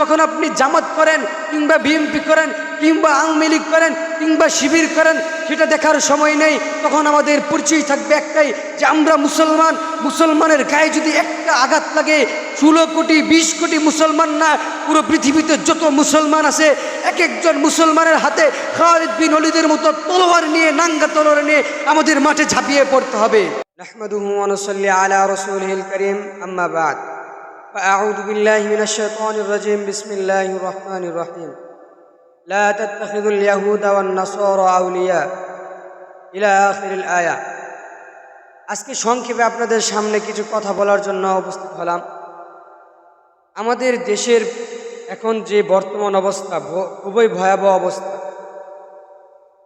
কখন আপনি জামাত করেন কিংবা বিএমপি করেন কিংবা আওয়ামী লীগ করেন কিংবা শিবির করেন, সেটা দেখার সময় নেই। তখন আমাদের পরিচয় থাকবে একটাই যে আমরা মুসলমান। মুসলমানের গায়ে যদি একটা আঘাত লাগে, ষোলো কোটি, বিশ কোটি মুসলমান না, পুরো পৃথিবীতে যত মুসলমান আছে, এক একজন মুসলমানের হাতে খালিদ বিন অলিদের মতো তলোয়ার নিয়ে, নাঙ্গা তলোয়ার নিয়ে আমাদের মাঠে ঝাঁপিয়ে পড়তে হবে। আলা রসুল করিম আম্মাবাদ فأعوذ بالله من الشيطان الرجيم بسم الله الرحمن الرحيم لا تتخذوا اليهود والنصارى أولياء إلى آخر الآية আজকে সংক্ষেপে আপনাদের সামনে কিছু কথা বলার জন্য উপস্থিত হলাম আমাদের দেশের এখন যে বর্তমান অবস্থা ভ- খুবই ভয়াবহ অবস্থা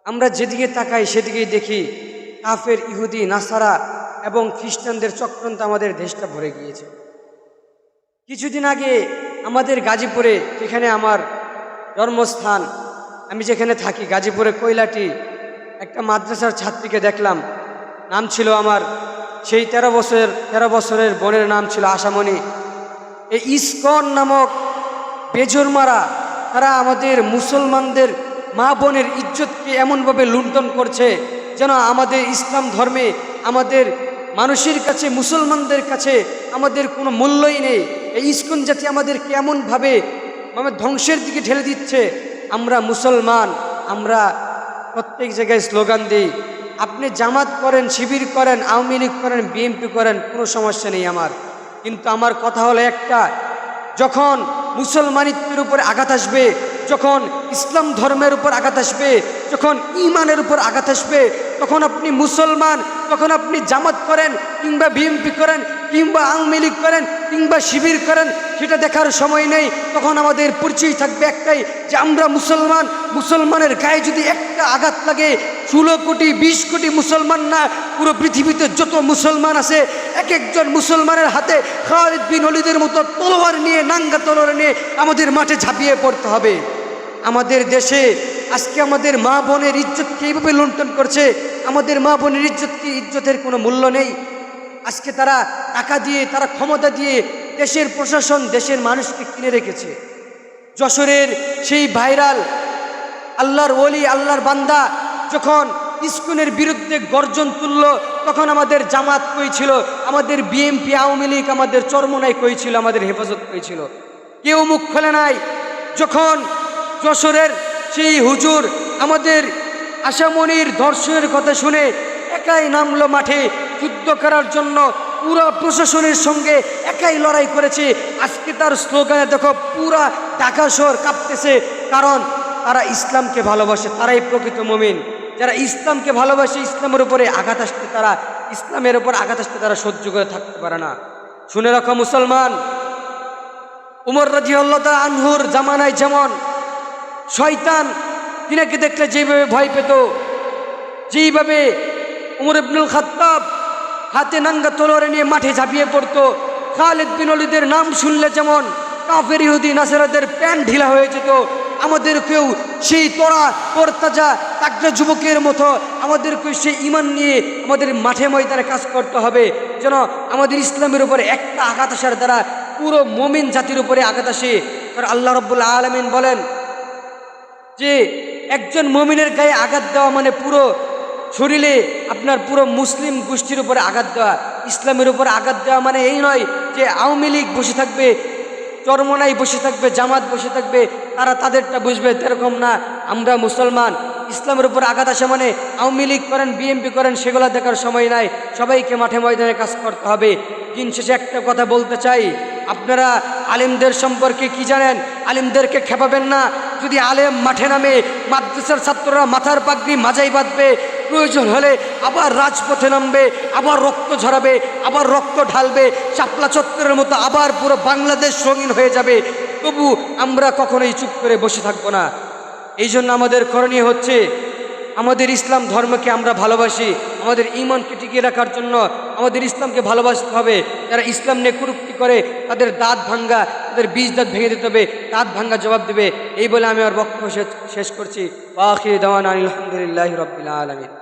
আমরা যেদিকে তাকাই সেদিকেই দেখি কাফের ইহুদি নাসারা এবং খ্রিস্টানদের চক্রান্ত আমাদের দেশটা ভরে গিয়েছে কিছুদিন আগে আমাদের গাজীপুরে, যেখানে আমার জন্মস্থান, আমি যেখানে থাকি, গাজীপুরে কৈলাটি, একটা মাদ্রাসার ছাত্রীকে দেখলাম। নাম ছিল আমার, সেই তেরো বছরের তেরো বছরের বোনের নাম ছিল আশামণি। এই ইস্কন নামক বেজরমারা, তারা আমাদের মুসলমানদের মা বোনের ইজ্জতকে এমনভাবে লুণ্ঠন করছে যেন আমাদের ইসলাম ধর্মে আমাদের মানুষের কাছে, মুসলমানদের কাছে আমাদের কোনো মূল্যই নেই। এই ইস্কন জাতি আমাদেরকে এমনভাবে আমার ধ্বংসের দিকে ঠেলে দিচ্ছে? আমরা মুসলমান, আমরা প্রত্যেক জায়গায় স্লোগান দিই, আপনি জামাত করেন, শিবির করেন, আওয়ামী লীগ করেন, বিএনপি করেন, কোনো সমস্যা নেই আমার। কিন্তু আমার কথা হলো একটা, যখন মুসলমানিত্বের উপরে আঘাত আসবে, যখন ইসলাম ধর্মের উপর আঘাত আসবে, যখন ইমানের উপর আঘাত আসবে, তখন আপনি মুসলমান, তখন আপনি জামাত করেন, কিংবা বিএনপি করেন, কিংবা আওয়ামী লীগ করেন কিংবা শিবির করেন, সেটা দেখার সময় নেই। তখন আমাদের পরিচয় থাকবে একটাই যে আমরা মুসলমান। মুসলমানের গায়ে যদি একটা আঘাত লাগে, ষোলো কোটি, বিশ কোটি মুসলমান না, পুরো পৃথিবীতে যত মুসলমান আছে, এক একজন মুসলমানের হাতে খালিদ বিন অলিদের মতো তলোয়ার নিয়ে, নাঙ্গা তলোয়ার নিয়ে আমাদের মাঠে ঝাঁপিয়ে পড়তে হবে। আমাদের দেশে আজকে আমাদের মা বোনের ইজ্জতকে এইভাবে লুণ্ঠন করছে। আমাদের মা বোনের ইজ্জতকে ইজ্জতের কোনো মূল্য নেই। আজকে তারা টাকা দিয়ে, তারা ক্ষমতা দিয়ে দেশের প্রশাসন দেশের মানুষকে কিনে রেখেছে। যশোরের সেই ভাইরাল আল্লাহর ওলি, আল্লাহর বান্দা যখন ইস্কুনের বিরুদ্ধে গর্জন তুলল, তখন আমাদের জামাত কই ছিল? আমাদের বিএমপি, আওয়ামী লীগ, আমাদের চরমনাই কই ছিল? আমাদের হেফাজত কই ছিল? কেউ মুখ খোলে নাই। যখন যশোরের সেই হুজুর আমাদের আশামণির ধর্ষণের কথা শুনে একাই নামলো মাঠে যুদ্ধ করার জন্য পুরো প্রশাসনের সঙ্গে একাই লড়াই করেছে। আজকে তার স্লোগানে দেখো, পুরা ঢাকা শহর কাঁপতেছে, কারণ তারা ইসলামকে ভালোবাসে, তারাই প্রকৃত মমিন। যারা ইসলামকে ভালোবাসে, ইসলামের উপরে আঘাত আসতে তারা, ইসলামের উপর আঘাত আসতে তারা সহ্য করে থাকতে পারে না। শুনে রাখো, মুসলমান। উমর রাজি আল্লাহ আনহুর জামানায় যেমন শয়তান তিনাকে দেখলে যেভাবে ভয় পেত, যেইভাবে উমর ইবনুল খাত্তাব হাতে নাঙ্গা তলোয়ারে নিয়ে মাঠে ঝাঁপিয়ে পড়তো। খালেদ বিন অলিদের নাম শুনলে যেমন কাফের ইহুদি, নাসেরাদের প্যান্ট ঢিলা হয়ে যেত। আমাদেরকেও সেই তোরা তরতাজা তাগড়া যুবকের মতো আমাদেরকেও সেই ইমান নিয়ে আমাদের মাঠে ময়দানে কাজ করতে হবে। যেন আমাদের ইসলামের উপরে একটা আঘাত আসার দ্বারা পুরো মমিন জাতির উপরে আঘাত আসে। কারণ আল্লাহ রব্বুল্লা আলমিন বলেন যে, একজন মমিনের গায়ে আঘাত দেওয়া মানে পুরো শরীরে আপনার পুরো মুসলিম গোষ্ঠীর উপরে আঘাত দেওয়া, ইসলামের উপরে আঘাত দেওয়া মানে এই নয় যে আওয়ামী লীগ বসে থাকবে, চরমনাই বসে থাকবে, জামাত বসে থাকবে, তারা তাদেরটা বুঝবে এরকম না। আমরা মুসলমান, ইসলামের উপর আঘাত আসে মানে আওয়ামী লীগ করেন বিএমপি করেন, সেগুলো দেখার সময় নাই। সবাইকে মাঠে ময়দানে কাজ করতে হবে। দিন শেষে একটা কথা বলতে চাই, আপনারা আলিমদের সম্পর্কে কি জানেন? আলিমদেরকে খেপাবেন না। যদি আলেম মাঠে নামে, মাদ্রাসার ছাত্ররা মাথার পাগড়ি মাজাই বাঁধবে প্রয়োজন হলে আবার রাজপথে নামবে, আবার রক্ত ঝরাবে, আবার রক্ত ঢালবে, চাপলা চত্বরের মতো আবার পুরো বাংলাদেশ রঙিন হয়ে যাবে। তবু আমরা কখনোই চুপ করে বসে থাকব না। এই জন্য আমাদের করণীয় হচ্ছে, আমাদের ইসলাম ধর্মকে আমরা ভালোবাসি, আমাদের ইমানকে টিকিয়ে রাখার জন্য আমাদের ইসলামকে ভালোবাসতে হবে। যারা ইসলাম নিয়ে কুরুক্তি করে, তাদের দাঁত ভাঙ্গা, তাদের বীজ দাঁত ভেঙে দিতে হবে, দাঁত ভাঙ্গা জবাব দেবে। এই বলে আমি আমার বক্তব্য শেষ- করছি। আলহামদুলিল্লাহ রবিল আলমিন।